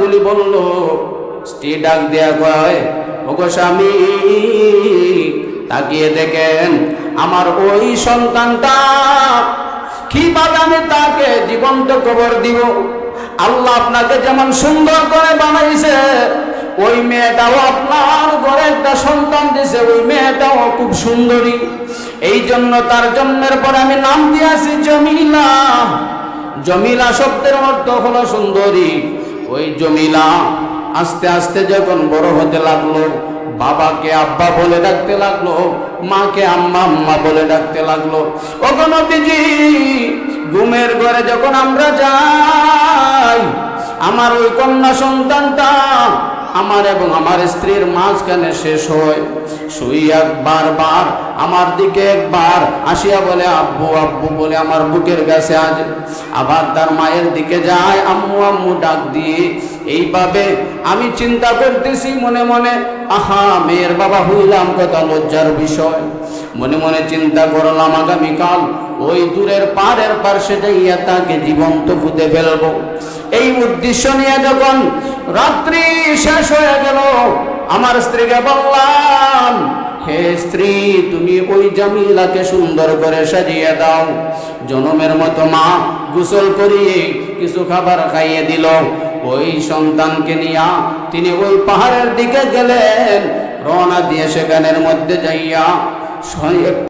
গুলি বলল, স্ত্রী ডাক দেয়া কয়, ওগো স্বামী, তাকিয়ে দেখেন, আমার ওই সন্তানটা কীভাবে আমি তাকে জীবন্ত কবর দিব? আল্লাহ আপনাকে যেমন সুন্দর করে বানাইছে, ওই মেয়েটাও আপনার ঘরে একটা সন্তান দিছে, ওই মেয়েটাও খুব সুন্দরী। এই জন্য তার জন্মের পর আমি নাম দিয়েছি জমিলা। জমিলা শব্দের অর্থ হলো সুন্দরী। ওই জমিলা আস্তে আস্তে যখন বড় হতে লাগল, বাবাকে আব্বা বলে ডাকতে লাগল, মাকে আম্মা আম্মা বলে ডাকতে লাগল ওগো দিদি ঘুমের ঘরে যখন আমরা যাই, আমার ওই কন্যা সন্তানটা আমার এবং আমার স্ত্রীর মাঝখানে শেষ হয়। শুই একবার বার, আমার দিকে একবার আসিয়া বলে, আব্বু আব্বু, বলে আমার বুকের কাছে আজ। আবার তার মায়ের দিকে যায়, আম্মু আম্মু, ডাক দিয়ে এইভাবে আমি চিন্তা করতেছি মনে মনে, আহা, মেয়ের বাবা হইলাম, কত লজ্জার বিষয়। মনে মনে চিন্তা করলাম, আগামীকাল ওই দূরের পাড়ের পার সেটাইয়া তাকে জীবন্ত পুঁতে ফেলব। এই উদ্দেশ্য নিয়ে যখন রাত্রি শেষ হয়ে গেল। আমার স্ত্রীকে বললাম, হে স্ত্রী, তুমি ওই জামিলাকে সুন্দর করে সাজিয়ে দাও। জনমের মতো মা গোসল করিয়ে কিছু খাবার খাইয়ে দিল। ওই সন্তানকে নিয়া তিনি ওই পাহাড়ের দিকে গেলেন। রওনা দিয়ে সেখানের মধ্যে যাইয়া